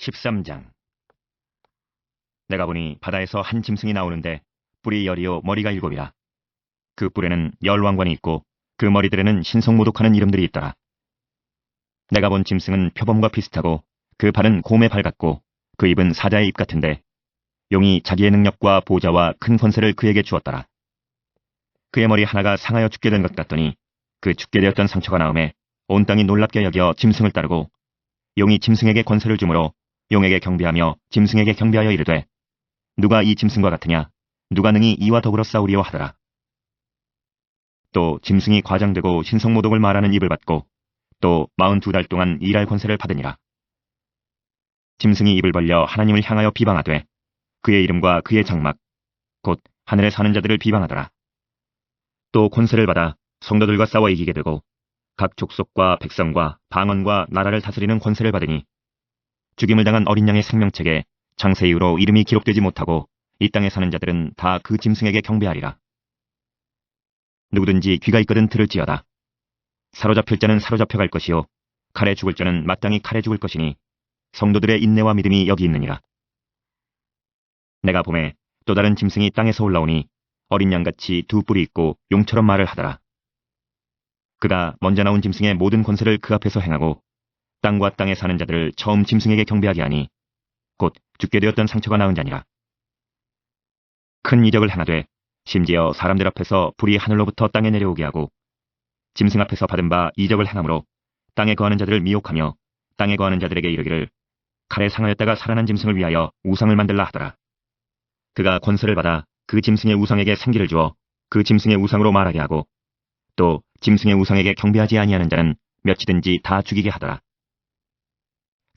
13장 내가 보니 바다에서 한 짐승이 나오는데 뿔이 열이요 머리가 일곱이라. 그 뿔에는 열 왕관이 있고 그 머리들에는 신성모독하는 이름들이 있더라. 내가 본 짐승은 표범과 비슷하고 그 발은 곰의 발 같고 그 입은 사자의 입 같은데 용이 자기의 능력과 보좌와 큰 권세를 그에게 주었더라. 그의 머리 하나가 상하여 죽게 된 것 같더니 그 죽게 되었던 상처가 나음에 온 땅이 놀랍게 여겨 짐승을 따르고 용이 짐승에게 권세를 주므로 용에게 경배하며 짐승에게 경배하여 이르되 누가 이 짐승과 같으냐 누가 능히 이와 더불어 싸우리요 하더라. 또 짐승이 과장되고 신성모독을 말하는 입을 받고 또 마흔 두 달 동안 일할 권세를 받으니라. 짐승이 입을 벌려 하나님을 향하여 비방하되 그의 이름과 그의 장막 곧 하늘에 사는 자들을 비방하더라. 또 권세를 받아 성도들과 싸워 이기게 되고 각 족속과 백성과 방언과 나라를 다스리는 권세를 받으니 죽임을 당한 어린 양의 생명책에 장세 이후로 이름이 기록되지 못하고 이 땅에 사는 자들은 다 그 짐승에게 경배하리라. 누구든지 귀가 있거든 들을지어다. 사로잡힐 자는 사로잡혀 갈 것이요 칼에 죽을 자는 마땅히 칼에 죽을 것이니 성도들의 인내와 믿음이 여기 있느니라. 내가 봄에 또 다른 짐승이 땅에서 올라오니 어린 양같이 두 뿔이 있고 용처럼 말을 하더라. 그가 먼저 나온 짐승의 모든 권세를 그 앞에서 행하고 땅과 땅에 사는 자들을 처음 짐승에게 경배하게 하니 곧 죽게 되었던 상처가 나은 자니라. 큰 이적을 행하되 심지어 사람들 앞에서 불이 하늘로부터 땅에 내려오게 하고 짐승 앞에서 받은 바 이적을 행함으로 땅에 거하는 자들을 미혹하며 땅에 거하는 자들에게 이르기를 칼에 상하였다가 살아난 짐승을 위하여 우상을 만들라 하더라. 그가 권세를 받아 그 짐승의 우상에게 생기를 주어 그 짐승의 우상으로 말하게 하고 또 짐승의 우상에게 경배하지 아니하는 자는 몇이든지 다 죽이게 하더라.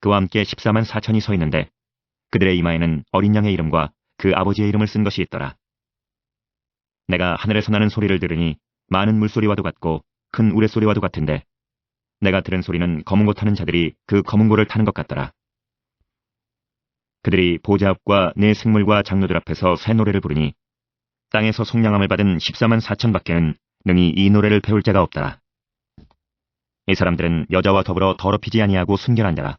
그와 함께 14만 4천이 서 있는데 그들의 이마에는 어린 양의 이름과 그 아버지의 이름을 쓴 것이 있더라. 내가 하늘에서 나는 소리를 들으니 많은 물소리와도 같고 큰 우레소리와도 같은데 내가 들은 소리는 검은 고 타는 자들이 그 검은 고를 타는 것 같더라. 그들이 보좌 앞과 내 생물과 장로들 앞에서 새 노래를 부르니 땅에서 속량함을 받은 14만 4천 밖에는 능히 이 노래를 배울 자가 없더라. 이 사람들은 여자와 더불어 더럽히지 아니하고 순결한 자라.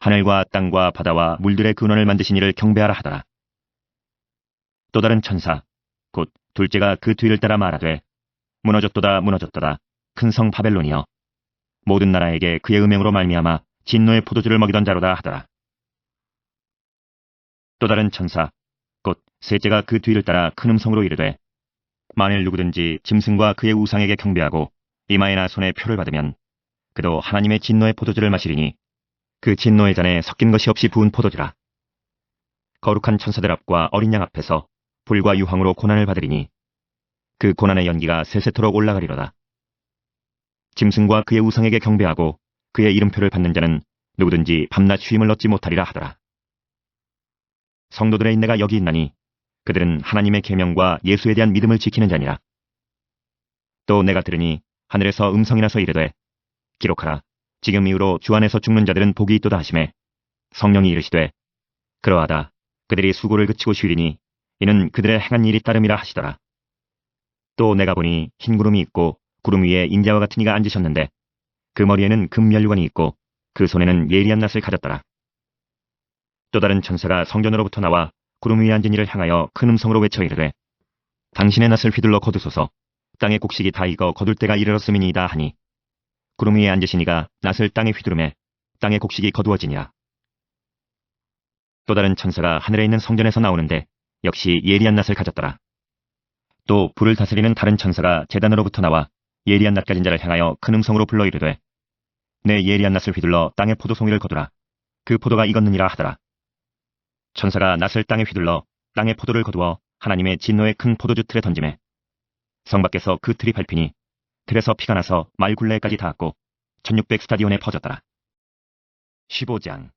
하늘과 땅과 바다와 물들의 근원을 만드신 이를 경배하라 하더라. 또 다른 천사 곧 둘째가 그 뒤를 따라 말하되 무너졌도다 무너졌도다 큰 성 바벨론이여 모든 나라에게 그의 음행으로 말미암아 진노의 포도주를 먹이던 자로다 하더라. 또 다른 천사 곧 셋째가 그 뒤를 따라 큰 음성으로 이르되 만일 누구든지 짐승과 그의 우상에게 경배하고 이마에나 손에 표를 받으면 그도 하나님의 진노의 포도주를 마시리니 그 진노의 잔에 섞인 것이 없이 부은 포도주라. 거룩한 천사들 앞과 어린 양 앞에서 불과 유황으로 고난을 받으리니 그 고난의 연기가 세세토록 올라가리로다. 짐승과 그의 우상에게 경배하고 그의 이름표를 받는 자는 누구든지 밤낮 쉼을 얻지 못하리라 하더라. 성도들의 인내가 여기 있나니 그들은 하나님의 계명과 예수에 대한 믿음을 지키는 자니라. 또 내가 들으니 하늘에서 음성이 나서 이르되 기록하라. 지금 이후로 주 안에서 죽는 자들은 복이 있도다 하심에 성령이 이르시되 그러하다. 그들이 수고를 그치고 쉬리니 이는 그들의 행한 일이 따름이라 하시더라. 또 내가 보니 흰 구름이 있고 구름 위에 인자와 같은 이가 앉으셨는데 그 머리에는 금면류관이 있고 그 손에는 예리한 낫을 가졌더라. 또 다른 천사가 성전으로부터 나와 구름 위에 앉은 이를 향하여 큰 음성으로 외쳐 이르되 당신의 낫을 휘둘러 거두소서 땅의 곡식이 다 익어 거둘 때가 이르렀음이니이다 하니 구름 위에 앉으신 이가 낫을 땅에 휘두르매 땅의 곡식이 거두어지니라. 또 다른 천사가 하늘에 있는 성전에서 나오는데 역시 예리한 낯을 가졌더라. 또 불을 다스리는 다른 천사가 재단으로부터 나와 예리한 낯 가진 자를 향하여 큰 음성으로 불러 이르되 내 예리한 낯을 휘둘러 땅에 포도송이를 거두라. 그 포도가 익었느니라 하더라. 천사가 낯을 땅에 휘둘러 땅에 포도를 거두어 하나님의 진노의 큰 포도주 틀에 던짐에 성 밖에서 그 틀이 밟히니 틀에서 피가 나서 말 굴레까지 닿았고 1600 스타디온에 퍼졌더라. 15장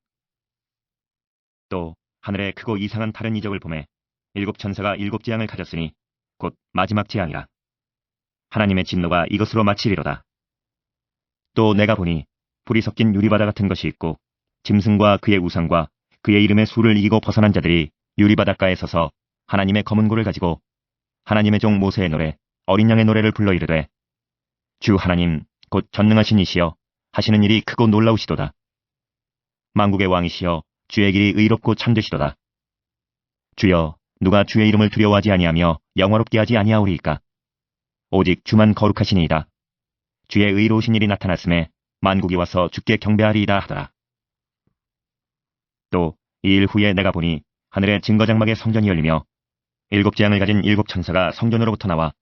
또 하늘에 크고 이상한 다른 이적을 보매 일곱 천사가 일곱 재앙을 가졌으니 곧 마지막 재앙이라. 하나님의 진노가 이것으로 마치리로다. 또 내가 보니 불이 섞인 유리바다 같은 것이 있고 짐승과 그의 우상과 그의 이름의 수를 이기고 벗어난 자들이 유리바닷가에 서서 하나님의 검은 고를 가지고 하나님의 종 모세의 노래 어린 양의 노래를 불러 이르되 주 하나님 곧 전능하신 이시여 하시는 일이 크고 놀라우시도다. 만국의 왕이시여 주의 길이 의롭고 참되시도다. 주여 누가 주의 이름을 두려워하지 아니하며 영화롭게 하지 아니하오리이까. 오직 주만 거룩하시니이다. 주의 의로우신 일이 나타났음에 만국이 와서 주께 경배하리이다 하더라. 또 이 일 후에 내가 보니 하늘의 증거장막의 성전이 열리며 일곱 재앙을 가진 일곱 천사가 성전으로부터 나와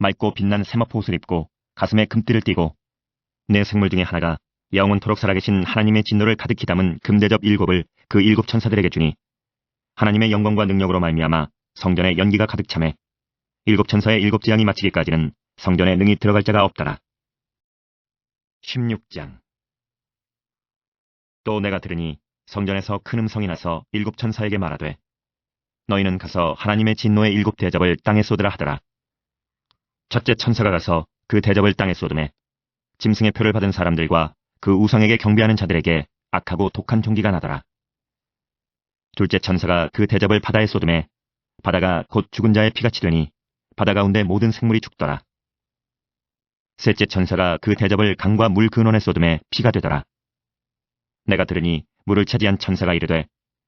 맑고 빛난 세마포 옷을 입고 가슴에 금띠를 띠고 내 생물 중에 하나가 영원토록 살아계신 하나님의 진노를 가득히 담은 금대접 일곱을 그 일곱 천사들에게 주니 하나님의 영광과 능력으로 말미암아 성전에 연기가 가득 참해 일곱 천사의 일곱 재앙이 마치기까지는 성전에 능히 들어갈 자가 없더라. 16장 또 내가 들으니 성전에서 큰 음성이 나서 일곱 천사에게 말하되 너희는 가서 하나님의 진노의 일곱 대접을 땅에 쏟으라 하더라. 첫째 천사가 가서 그 대접을 땅에 쏟음에 짐승의 표를 받은 사람들과 그 우상에게 경배하는 자들에게 악하고 독한 종기가 나더라. 둘째 천사가 그 대접을 바다에 쏟음에 바다가 곧 죽은 자의 피같이 되니 바다 가운데 모든 생물이 죽더라. 셋째 천사가 그 대접을 강과 물 근원에 쏟음에 피가 되더라. 내가 들으니 물을 차지한 천사가 이르되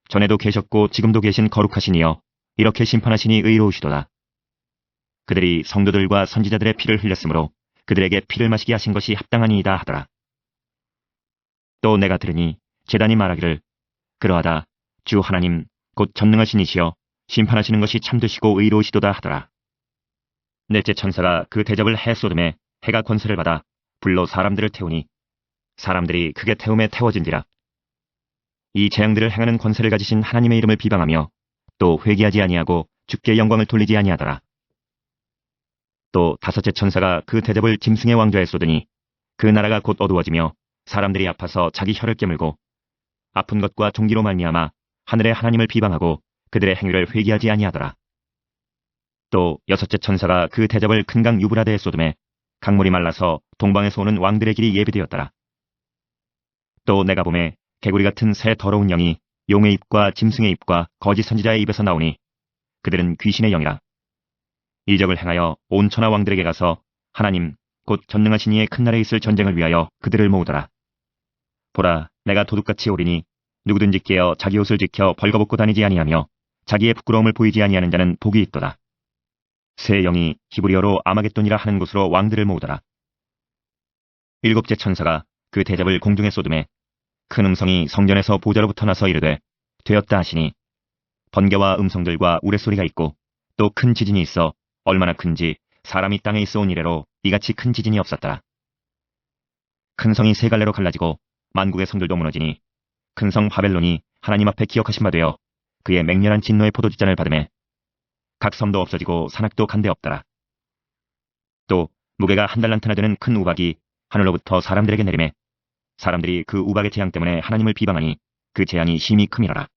전에도 계셨고 지금도 계신 거룩하시니여 이렇게 심판하시니 의로우시도다. 그들이 성도들과 선지자들의 피를 흘렸으므로 그들에게 피를 마시게 하신 것이 합당하니이다 하더라. 또 내가 들으니 재단이 말하기를 그러하다 주 하나님 곧 전능하신 이시여 심판하시는 것이 참되시고 의로우시도다 하더라. 넷째 천사가 그 대접을 해 쏟음에 해가 권세를 받아 불로 사람들을 태우니 사람들이 크게 태움에 태워진지라. 이 재앙들을 행하는 권세를 가지신 하나님의 이름을 비방하며 또 회개하지 아니하고 주께 영광을 돌리지 아니하더라. 또 다섯째 천사가 그 대접을 짐승의 왕좌에 쏟으니 그 나라가 곧 어두워지며 사람들이 아파서 자기 혀를 깨물고 아픈 것과 종기로 말미암아 하늘의 하나님을 비방하고 그들의 행위를 회개하지 아니하더라. 또 여섯째 천사가 그 대접을 큰 강 유브라데에 쏟음에 강물이 말라서 동방에서 오는 왕들의 길이 예비되었더라. 또 내가 봄에 개구리 같은 새 더러운 영이 용의 입과 짐승의 입과 거짓 선지자의 입에서 나오니 그들은 귀신의 영이라. 이적을 행하여 온 천하 왕들에게 가서 하나님 곧 전능하신 이의 큰 날에 있을 전쟁을 위하여 그들을 모으더라. 보라 내가 도둑같이 오리니 누구든지 깨어 자기 옷을 지켜 벌거벗고 다니지 아니하며 자기의 부끄러움을 보이지 아니하는 자는 복이 있도다. 새 영이 히브리어로 아마겟돈이라 하는 곳으로 왕들을 모으더라. 일곱째 천사가 그 대접을 공중에 쏟음에 큰 음성이 성전에서 보좌로부터 나서 이르되 되었다 하시니 번개와 음성들과 우레소리가 있고 또 큰 지진이 있어 얼마나 큰지 사람이 땅에 있어 온 이래로 이같이 큰 지진이 없었더라. 큰 성이 세 갈래로 갈라지고 만국의 성들도 무너지니 큰 성 바벨론이 하나님 앞에 기억하신 바 되어 그의 맹렬한 진노의 포도주잔을 받음에 각 섬도 없어지고 산악도 간데 없더라. 또 무게가 한 달란트나 되는 큰 우박이 하늘로부터 사람들에게 내림에 사람들이 그 우박의 재앙 때문에 하나님을 비방하니 그 재앙이 심히 크미러라.